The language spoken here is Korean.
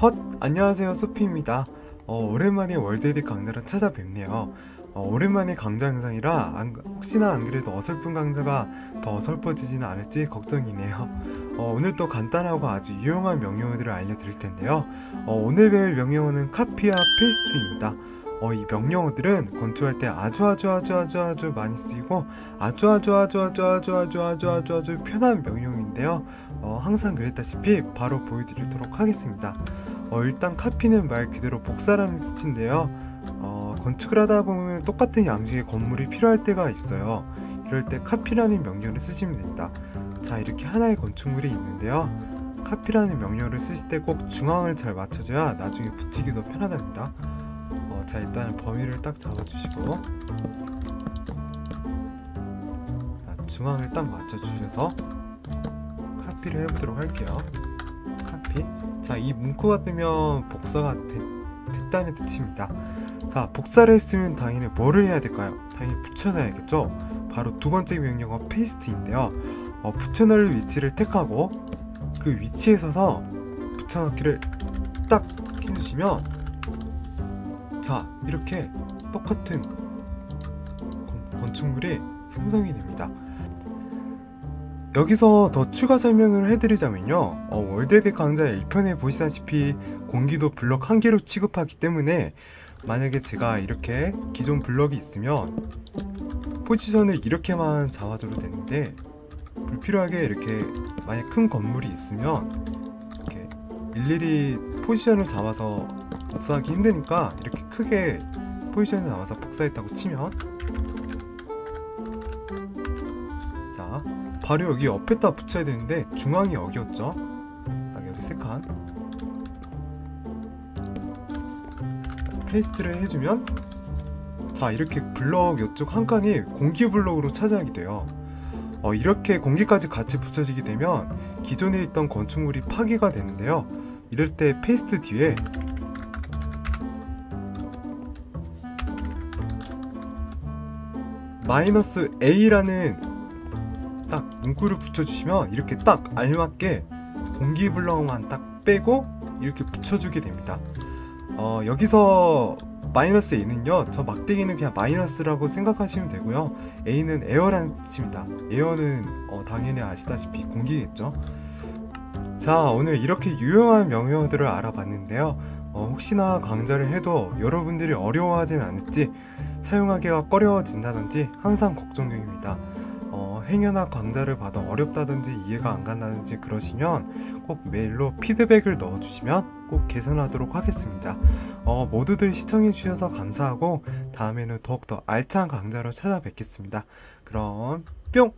헛! 안녕하세요 소피입니다 어, 오랜만에 월드에디 강좌를 찾아뵙네요 어, 오랜만에 강좌 영상이라 안- 혹시나 안 그래도 어설픈 강좌가 더 어설퍼지지는 않을지 걱정이네요 어, 오늘 또 간단하고 아주 유용한 명령어들을 알려드릴 텐데요 어, 오늘 배울 명령어는 카피와 페이스트입니다 어, 이 명령어들은 건축할 때 아주 아주 아주 아주 아주 많이 쓰이고 아주 아주 아주 아주 아주 아주 아주 아주 아주 편한 명령인데요 어, 항상 그랬다시피 바로 보여드리도록 하겠습니다. 어, 일단 카피는 말 그대로 복사라는 뜻인데요. 어, 건축을 하다 보면 똑같은 양식의 건물이 필요할 때가 있어요. 이럴 때 카피라는 명령을 쓰시면 됩니다. 자, 이렇게 하나의 건축물이 있는데요. 카피라는 명령을 쓰실 때 꼭 중앙을 잘 맞춰줘야 나중에 붙이기도 편하답니다. 어, 자, 일단 범위를 딱 잡아주시고 자, 중앙을 딱 맞춰주셔서 카피를 해보도록 할게요. 카피. 자, 이 문구가 뜨면 복사가 되- 됐다는 뜻입니다. 자, 복사를 했으면 당연히 뭐를 해야 될까요? 당연히 붙여놔야겠죠? 바로 두 번째 명령어 페이스트인데요. 어, 붙여넣을 위치를 택하고 그 위치에 서서 붙여넣기를 딱 해주시면 자, 이렇게 똑같은 건- 건축물이 생성이 됩니다. 여기서 더 추가 설명을 해드리자면요. 어, 월드에드 강좌 1편에 보시다시피 공기도 블럭 한 개로 취급하기 때문에 만약에 제가 이렇게 기존 블럭이 있으면 포지션을 이렇게만 잡아줘도 되는데 불필요하게 이렇게 만약 큰 건물이 있으면 이렇게 일일이 포지션을 잡아서 복사하기 힘드니까 이렇게 크게 포지션을 잡아서 복사했다고 치면 자 바로 여기 옆에다 붙여야 되는데 중앙이 여기였죠? 딱 여기 세칸. 페이스트를 해주면 자 이렇게 블럭 이쪽 한 칸이 공기 블럭으로 차지하게 돼요. 어, 이렇게 공기까지 같이 붙여지게 되면 기존에 있던 건축물이 파괴가 되는데요. 이럴 때 페이스트 뒤에 마이너스 A라는 딱 문구를 붙여주시면 이렇게 딱 알맞게 블럭만 딱 빼고 이렇게 붙여주게 됩니다. 어, 여기서 마이너스 A는요, 저 막대기는 그냥 마이너스라고 생각하시면 되고요. A는 에어라는 뜻입니다. 에어는 어, 당연히 아시다시피 공기겠죠. 자, 오늘 이렇게 유용한 명령어들을 알아봤는데요. 어, 혹시나 강좌를 해도 여러분들이 어려워하진 않을지 사용하기가 꺼려진다든지 항상 걱정 중입니다. 어, 행여나 강좌를 받아 어렵다든지 이해가 안 간다든지 그러시면 꼭 메일로 피드백을 넣어주시면 꼭 개선하도록 하겠습니다. 어, 모두들 시청해주셔서 감사하고 다음에는 더욱더 알찬 강좌로 찾아뵙겠습니다. 그럼 뿅!